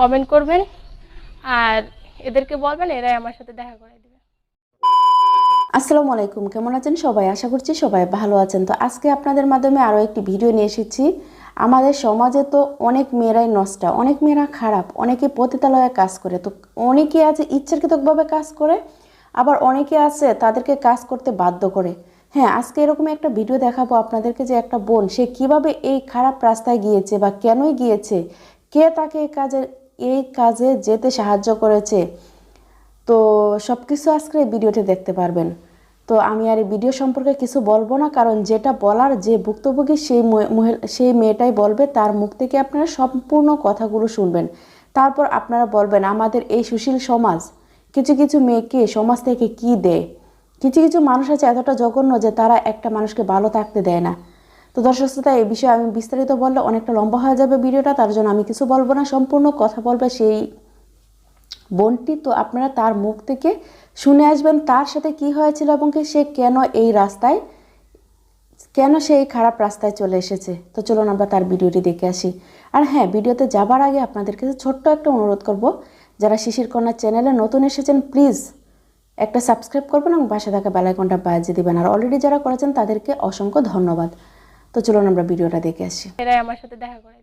Comment করবেন, আর এদেরকে বলবেন, এরাই আমার সাথে দেখা করে দিবে। আসসালামু আলাইকুম, কেমন আছেন সবাই? আশা করছি সবাই ভালো আছেন। তো আজকে আপনাদের মাধ্যমে আরও একটি ভিডিও নিয়ে এসেছি। আমাদের সমাজে তো অনেক মেয়েরাই নষ্টা, অনেক মেয়েরা খারাপ, অনেকে পতিতালয়ে কাজ করে। তো অনেকে আছে ইচ্ছাকৃতভাবে কাজ করে, আবার অনেকে আছে তাদেরকে কাজ করতে বাধ্য করে। হ্যাঁ আজকে এরকম একটা ভিডিও দেখাবো আপনাদেরকে যে একটা বোন, সে কীভাবে এই খারাপ রাস্তায় গিয়েছে বা কেনই গিয়েছে, কে তাকে এই কাজে এই কাজে যেতে সাহায্য করেছে। তো সব কিছু আজকে এই ভিডিওতে দেখতে পারবেন। তো আমি আর এই ভিডিও সম্পর্কে কিছু বলব না, কারণ যেটা বলার যে ভুক্তভোগী সেই মহিলা, সেই মেয়েটাই বলবে, তার মুখ থেকে আপনারা সম্পূর্ণ কথাগুলো শুনবেন। তারপর আপনারা বলবেন, আমাদের এই সুশীল সমাজ, কিছু কিছু মেয়েকে সমাজ থেকে কি দেয়? কিছু কিছু মানুষ আছে এতটা জঘন্য যে তারা একটা মানুষকে ভালো থাকতে দেয় না। তো দর্শক শ্রোতা এই বিষয়ে আমি বিস্তারিত বললে অনেকটা লম্বা হয়ে যাবে ভিডিওটা, তার জন্য আমি কিছু বলব না, সম্পূর্ণ কথা বলবে সেই বোনটি। তো আপনারা তার মুখ থেকে শুনে আসবেন তার সাথে কি হয়েছিল এবং কি সে কেন এই রাস্তায়, কেন সে এই খারাপ রাস্তায় চলে এসেছে। তো চলুন আমরা তার ভিডিওটি দেখে আসি। আর হ্যাঁ ভিডিওতে যাবার আগে আপনাদের কাছে ছোট্ট একটা অনুরোধ করব, যারা শিশির কন্যা চ্যানেলে নতুন এসেছেন, প্লিজ একটা সাবস্ক্রাইব করবেন এবং পাশে থাকা বেলাইকনটা বাজিয়ে দিবেন। আর অলরেডি যারা করেছেন, তাদেরকে অসংখ্য ধন্যবাদ। তো চলুন আমরা ভিডিওটা দেখে আসি। এরাই আমার সাথে দেখা করে